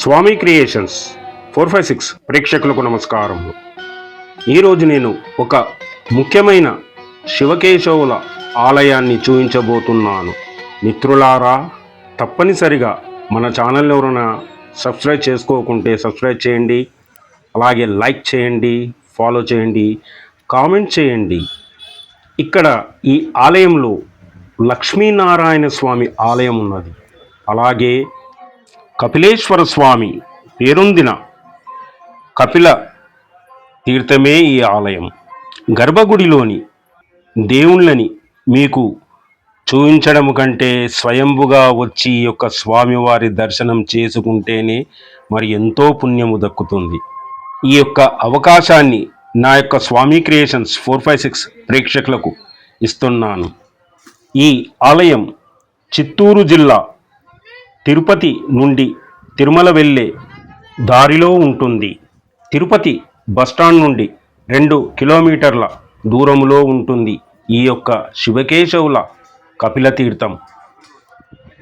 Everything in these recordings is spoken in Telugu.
Swami creations four five six ప్రేక్షకులకు నమస్కారం. ఈరోజు నేను ఒక ముఖ్యమైన శివకేశవుల ఆలయాన్ని చూపించబోతున్నాను మిత్రులారా తప్పనిసరిగా మన ఛానల్ ఎవరైనా సబ్స్క్రైబ్ చేసుకోకుంటే సబ్స్క్రైబ్ చేయండి అలాగే లైక్ చేయండి ఫాలో చేయండి కామెంట్ చేయండి. ఇక్కడ ఈ ఆలయంలో లక్ష్మీనారాయణ స్వామి ఆలయం ఉన్నది. అలాగే కపిలేశ్వర స్వామి పేరొందిన కపిల తీర్థమే ఈ ఆలయం. గర్భగుడిలోని దేవుళ్ళని మీకు చూయించడం కంటే స్వయంభుగా వచ్చి ఈ యొక్క స్వామివారి దర్శనం చేసుకుంటేనే మరి ఎంతో పుణ్యము దక్కుతుంది. ఈ యొక్క అవకాశాన్ని నా యొక్క Swami creations four five six ప్రేక్షకులకు ఇస్తున్నాను. ఈ ఆలయం చిత్తూరు జిల్లా తిరుపతి నుండి తిరుమల వెళ్ళే దారిలో ఉంటుంది. తిరుపతి బస్టాండ్ నుండి రెండు కిలోమీటర్ల దూరంలో ఉంటుంది ఈ యొక్క శివకేశవుల కపిలతీర్థం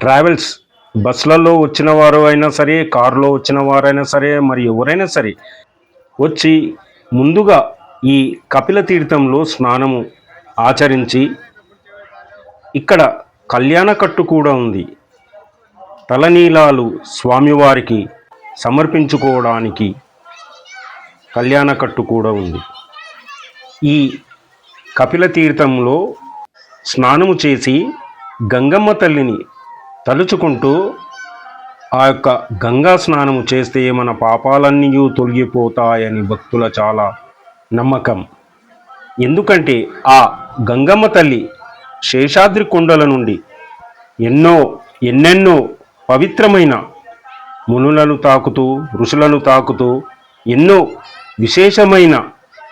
ట్రావెల్స్ బస్సులలో వచ్చిన వారు అయినా సరే కారులో వచ్చిన వారైనా సరే మరి ఎవరైనా సరే వచ్చి ముందుగా ఈ కపిలతీర్థంలో స్నానము ఆచరించి ఇక్కడ కళ్యాణకట్టు కూడా ఉంది. తలనీలాలు స్వామివారికి సమర్పించుకోవడానికి కళ్యాణకట్టు కూడా ఉంది. ఈ కపిల తీర్థంలో స్నానము చేసి గంగమ్మ తల్లిని తలుచుకుంటూ ఆ యొక్క గంగా స్నానము చేస్తే మన పాపాలన్నీ తొలగిపోతాయని భక్తుల చాలా నమ్మకం. ఎందుకంటే ఆ గంగమ్మ తల్లి శేషాద్రి కొండల నుండి ఎన్నో ఎన్నెన్నో పవిత్రమైన మునులను తాకుతూ ఋషులను తాకుతూ ఎన్నో విశేషమైన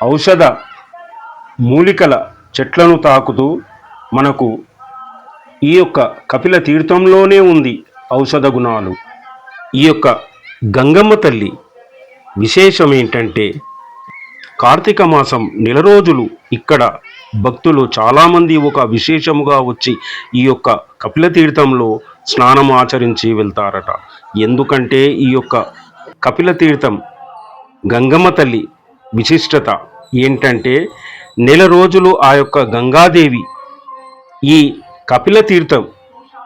ఔషధ మూలికల చెట్లను తాకుతూ మనకు ఈ యొక్క కపిల తీర్థంలోనే ఉంది ఔషధ గుణాలు. ఈ యొక్క గంగమ్మ తల్లి విశేషం ఏంటంటే కార్తీక మాసం నెల రోజులు ఇక్కడ భక్తులు చాలామంది ఒక విశేషముగా వచ్చి ఈ యొక్క కపిల తీర్థంలో స్నానం ఆచరించి వెళ్తారట. ఎందుకంటే ఈ యొక్క కపిల తీర్థం గంగమ్మ తల్లి విశిష్టత ఏంటంటే నెల రోజులు ఆ యొక్క గంగాదేవి ఈ కపిల తీర్థం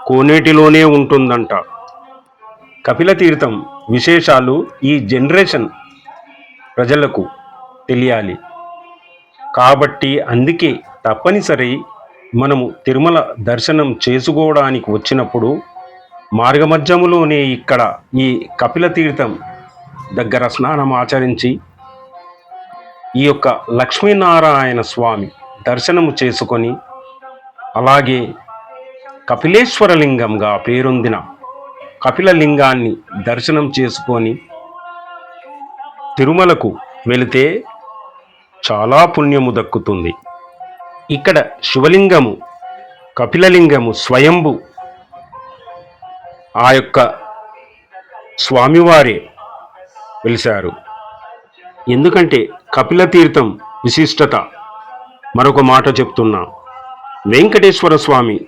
కోనేటిలోనే ఉంటుందంట. కపిల తీర్థం విశేషాలు ఈ జనరేషన్ ప్రజలకు తెలియాలి. కాబట్టి అందుకే తప్పనిసరి మనము తిరుమల దర్శనం చేసుకోవడానికి వచ్చినప్పుడు మార్గమధ్యములోనే ఇక్కడ ఈ కపిల తీర్థం దగ్గర స్నానం ఆచరించి ఈ యొక్క లక్ష్మీనారాయణ స్వామి దర్శనము చేసుకొని అలాగే కపిలేశ్వరలింగంగా పేరొందిన కపిలలింగాన్ని దర్శనం చేసుకొని తిరుమలకు వెళితే చాలా పుణ్యము దక్కుతుంది. ఇక్కడ శివలింగము కపిలలింగము స్వయంభు ఆ యొక్క స్వామివారే వెలిశారు. ఎందుకంటే కపిల తీర్థం విశిష్టత. మరొక మాట చెప్తున్నా. వెంకటేశ్వర స్వామి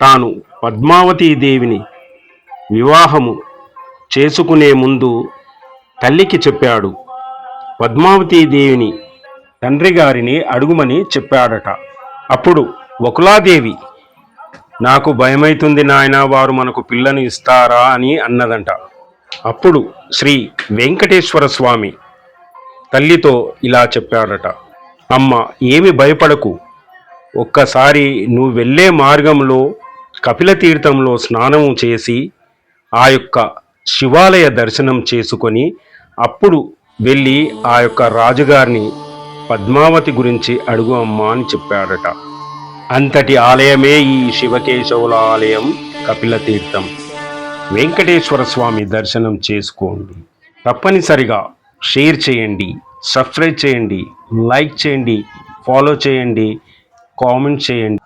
తాను పద్మావతి దేవిని వివాహము చేసుకునే ముందు తల్లికి చెప్పాడు. పద్మావతి దేవిని తండ్రి గారిని అడుగుమని చెప్పాడట. అప్పుడు వకులాదేవి నాకు భయమైతుంది నాయన వారు మనకు పిల్లను ఇస్తారా అని అన్నదంట. అప్పుడు శ్రీ వెంకటేశ్వర స్వామి తల్లితో ఇలా చెప్పాడట. అమ్మ ఏమి భయపడకు. ఒక్కసారి నువ్వు వెళ్ళే మార్గంలో కపిలతీర్థంలో స్నానం చేసి ఆ యొక్క శివాలయ దర్శనం చేసుకొని అప్పుడు వెళ్ళి ఆ యొక్క రాజుగారిని పద్మావతి గురించి అడుగు అమ్మా అని చెప్పాడట. అంతటి ఆలయమే ఈ శివకేశవుల ఆలయం కపిల తీర్థం వెంకటేశ్వర స్వామి దర్శనం చేసుకోండి. తప్పనిసరిగా షేర్ చేయండి సబ్స్క్రైబ్ చేయండి లైక్ చేయండి ఫాలో చేయండి కామెంట్ చేయండి.